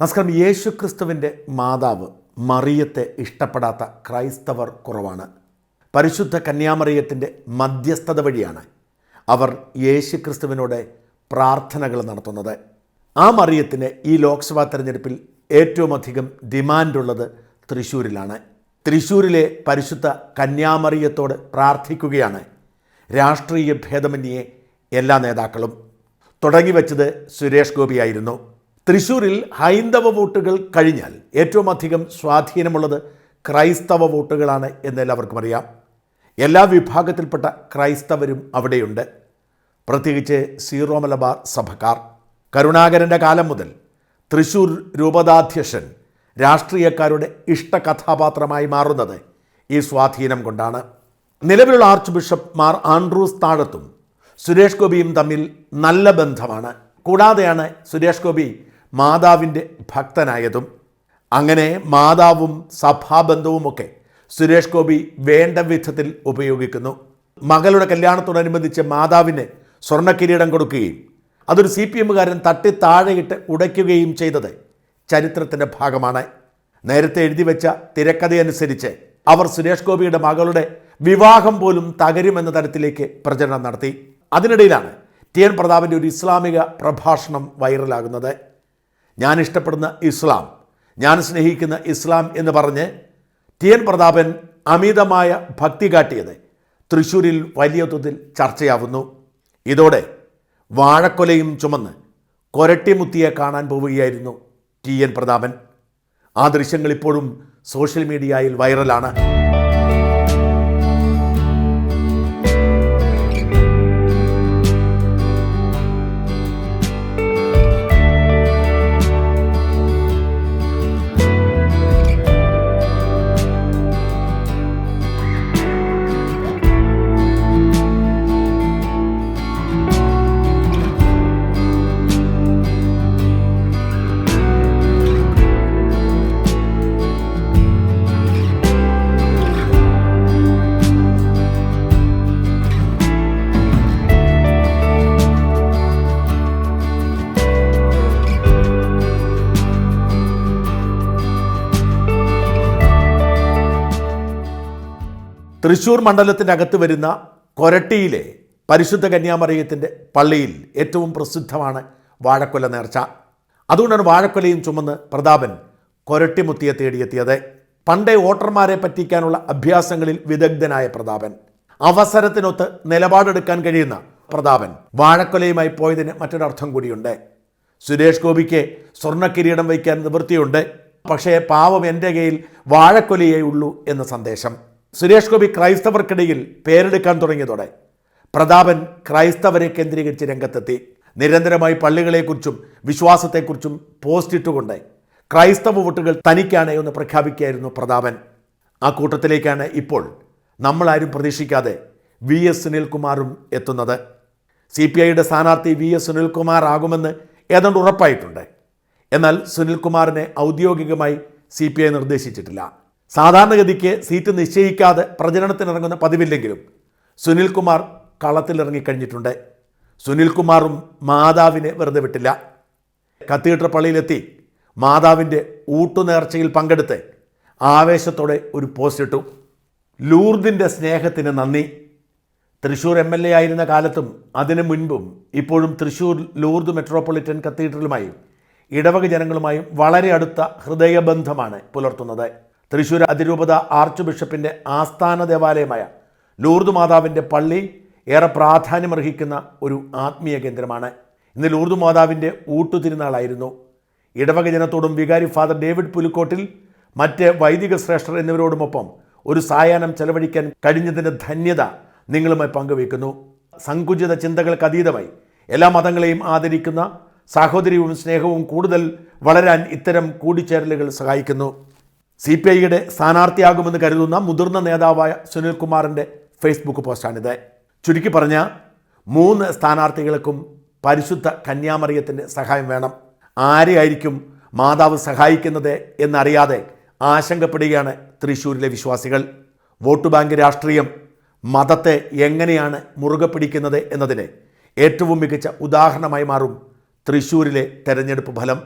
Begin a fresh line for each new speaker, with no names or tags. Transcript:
നമസ്കാരം. യേശു ക്രിസ്തുവിന്റെ മാതാവ് മറിയത്തെ ഇഷ്ടപ്പെടാത്ത ക്രൈസ്തവർ കുറവാണ്. പരിശുദ്ധ കന്യാമറിയത്തിന്റെ മധ്യസ്ഥത വഴിയാണ് അവർ യേശു ക്രിസ്തുവിനോട് പ്രാർത്ഥനകൾ നടത്തുന്നത്. ആ മറിയത്തിന് ഈ ലോക്സഭാ തെരഞ്ഞെടുപ്പിൽ ഏറ്റവും അധികം ഡിമാൻഡുള്ളത് തൃശ്ശൂരിലാണ്. തൃശ്ശൂരിലെ പരിശുദ്ധ കന്യാമറിയത്തോട് പ്രാർത്ഥിക്കുകയാണ് രാഷ്ട്രീയ ഭേദമന്യേ എല്ലാ നേതാക്കളും. തുടങ്ങി വെച്ചത് സുരേഷ് ഗോപിയായിരുന്നു. തൃശ്ശൂരിൽ ഹൈന്ദവ വോട്ടുകൾ കഴിഞ്ഞാൽ ഏറ്റവും അധികം സ്വാധീനമുള്ളത് ക്രൈസ്തവ വോട്ടുകളാണ് എന്നെല്ലാവർക്കും അറിയാം. എല്ലാ വിഭാഗത്തിൽപ്പെട്ട ക്രൈസ്തവരും അവിടെയുണ്ട്. പ്രത്യേകിച്ച് സീറോ മലബാർ സഭക്കാർ. കരുണാകരന്റെ കാലം മുതൽ തൃശൂർ രൂപതാധ്യക്ഷൻ രാഷ്ട്രീയക്കാരുടെ ഇഷ്ടകഥാപാത്രമായി മാറുന്നത് ഈ സ്വാധീനം കൊണ്ടാണ്. നിലവിലുള്ള ആർച്ച് ബിഷപ്പ് മാർ ആൻഡ്രൂസ് താഴത്തും സുരേഷ് ഗോപിയും തമ്മിൽ നല്ല ബന്ധമാണ്. കൂടാതെയാണ് സുരേഷ് ഗോപി മാതാവിന്റെ ഭക്തനായതും അങ്ങനെ മാതാവും സഭാബന്ധവുമൊക്കെ സുരേഷ് ഗോപി വേണ്ട വിധത്തിൽ ഉപയോഗിക്കുന്നു. മകളുടെ കല്യാണത്തോടനുബന്ധിച്ച് മാതാവിന് സ്വർണക്കിരീടം കൊടുക്കുകയും അതൊരു സി പി എമ്മുകാരൻ തട്ടി താഴെയിട്ട് ഉടയ്ക്കുകയും ചെയ്തത് ചരിത്രത്തിന്റെ ഭാഗമാണ്. നേരത്തെ എഴുതി വെച്ച തിരക്കഥയനുസരിച്ച് അവർ സുരേഷ് ഗോപിയുടെ മകളുടെ വിവാഹം പോലും തകരുമെന്ന തരത്തിലേക്ക് പ്രചരണം നടത്തി. അതിനിടയിലാണ് ടി എൻ പ്രതാപിന്റെ ഒരു ഇസ്ലാമിക പ്രഭാഷണം വൈറലാകുന്നത്. ഞാൻ ഇഷ്ടപ്പെടുന്ന ഇസ്ലാം ഞാൻ സ്നേഹിക്കുന്ന ഇസ്ലാം എന്ന് പറഞ്ഞ് ടി എൻ പ്രതാപൻ അമിതമായ ഭക്തി കാട്ടിയത് തൃശ്ശൂരിൽ വലിയ തോതിൽ ചർച്ചയാവുന്നു. ഇതോടെ വാഴക്കൊലയും ചുമന്ന് കൊരട്ടിമുത്തിയെ കാണാൻ പോവുകയായിരുന്നു ടി എൻ പ്രതാപൻ. ആ ദൃശ്യങ്ങൾ ഇപ്പോഴും സോഷ്യൽ മീഡിയയിൽ വൈറലാണ്. തൃശ്ശൂർ മണ്ഡലത്തിന്റെ അകത്ത് വരുന്ന കൊരട്ടിയിലെ പരിശുദ്ധ കന്യാമറിയത്തിന്റെ പള്ളിയിൽ ഏറ്റവും പ്രസിദ്ധമാണ് വാഴക്കൊല നേർച്ച. അതുകൊണ്ടാണ് വാഴക്കൊലയും ചുമന്ന് പ്രതാപൻ കൊരട്ടിമുത്തിയെ തേടിയെത്തിയത്. പണ്ടേ വോട്ടർമാരെ പറ്റിക്കാനുള്ള അഭ്യാസങ്ങളിൽ വിദഗ്ധനായ പ്രതാപൻ. അവസരത്തിനൊത്ത് നിലപാടെടുക്കാൻ കഴിയുന്ന പ്രതാപൻ വാഴക്കൊലയുമായി പോയതിന് മറ്റൊരർത്ഥം കൂടിയുണ്ട്. സുരേഷ് ഗോപിക്ക് സ്വർണക്കിരീടം വയ്ക്കാൻ നിവൃത്തിയുണ്ട്. പക്ഷേ പാവം എന്റെ കയ്യിൽ വാഴക്കൊലയേ ഉള്ളൂ എന്ന സന്ദേശം. സുരേഷ് ഗോപി ക്രൈസ്തവർക്കിടയിൽ പേരെടുക്കാൻ തുടങ്ങിയതോടെ പ്രതാപൻ ക്രൈസ്തവരെ കേന്ദ്രീകരിച്ച് രംഗത്തെത്തി. നിരന്തരമായി പള്ളികളെക്കുറിച്ചും വിശ്വാസത്തെക്കുറിച്ചും പോസ്റ്റ് ഇട്ടുകൊണ്ട് ക്രൈസ്തവ വോട്ടുകൾ തനിക്കാണ് എന്ന് പ്രഖ്യാപിക്കുകയായിരുന്നു പ്രതാപൻ. ആ കൂട്ടത്തിലേക്കാണ് ഇപ്പോൾ നമ്മളാരും പ്രതീക്ഷിക്കാതെ വി എസ് സുനിൽകുമാറും എത്തുന്നത്. സി പി ഐയുടെ സ്ഥാനാർത്ഥി വി എസ് സുനിൽകുമാർ ആകുമെന്ന് ഏതാണ്ട് ഉറപ്പായിട്ടുണ്ട്. എന്നാൽ സുനിൽകുമാറിനെ ഔദ്യോഗികമായി സി പി ഐ നിർദ്ദേശിച്ചിട്ടില്ല. സാധാരണഗതിക്ക് സീറ്റ് നിശ്ചയിക്കാതെ പ്രചരണത്തിനിറങ്ങുന്ന പതിവില്ലെങ്കിലും സുനിൽകുമാർ കളത്തിലിറങ്ങിക്കഴിഞ്ഞിട്ടുണ്ട്. സുനിൽകുമാറും മാതാവിനെ വെറുതെ വിട്ടില്ല. കത്തീഡ്രൽ പള്ളിയിലെത്തി മാതാവിന്റെ ഊട്ടുനേർച്ചയിൽ പങ്കെടുത്ത് ആവേശത്തോടെ ഒരു പോസ്റ്റ് ഇട്ടു. ലൂർദിന്റെ സ്നേഹത്തിന് നന്ദി. തൃശ്ശൂർ എം എൽ എ ആയിരുന്ന കാലത്തും അതിനു മുൻപും ഇപ്പോഴും തൃശ്ശൂർ ലൂർദ് മെട്രോപൊളിറ്റൻ കത്തീഡ്രലുമായും ഇടവക ജനങ്ങളുമായും വളരെ അടുത്ത ഹൃദയബന്ധമാണ് പുലർത്തുന്നത്. തൃശ്ശൂർ അതിരൂപത ആർച്ച് ബിഷപ്പിന്റെ ആസ്ഥാന ദേവാലയമായ ലൂർദ് മാതാവിന്റെ പള്ളി ഏറെ പ്രാധാന്യമർഹിക്കുന്ന ഒരു ആത്മീയ കേന്ദ്രമാണ്. ഇന്ന് ലൂർദ് മാതാവിന്റെ ഊട്ടുതിരുനാളായിരുന്നു. ഇടവക ജനത്തോടും വികാരി ഫാദർ ഡേവിഡ് പുലിക്കോട്ടിൽ മറ്റ് വൈദിക ശ്രേഷ്ഠർ എന്നിവരോടുമൊപ്പം ഒരു സായാഹ്നം ചെലവഴിക്കാൻ കഴിഞ്ഞതിന്റെ ധന്യത നിങ്ങളുമായി പങ്കുവയ്ക്കുന്നു. സങ്കുചിത ചിന്തകൾക്ക് അതീതമായി എല്ലാ മതങ്ങളെയും ആദരിക്കുന്ന സാഹോദര്യവും സ്നേഹവും കൂടുതൽ വളരാൻ ഇത്തരം കൂടിച്ചേരലുകൾ സഹായിക്കുന്നു. സി പി ഐയുടെ സ്ഥാനാർത്ഥിയാകുമെന്ന് കരുതുന്ന മുതിർന്ന നേതാവായ സുനിൽകുമാറിന്റെ ഫേസ്ബുക്ക് പോസ്റ്റാണിത്. ചുരുക്കി പറഞ്ഞ മൂന്ന് സ്ഥാനാർത്ഥികൾക്കും പരിശുദ്ധ കന്യാമറിയത്തിന്റെ സഹായം വേണം. ആരെയായിരിക്കും മാതാവ് സഹായിക്കുന്നത് എന്നറിയാതെ ആശങ്കപ്പെടുകയാണ് തൃശ്ശൂരിലെ വിശ്വാസികൾ. വോട്ട് ബാങ്ക് രാഷ്ട്രീയം മതത്തെ എങ്ങനെയാണ് മുറുകെ പിടിക്കുന്നത് എന്നതിന് ഏറ്റവും മികച്ച ഉദാഹരണമായി മാറും തൃശ്ശൂരിലെ തെരഞ്ഞെടുപ്പ് ഫലം.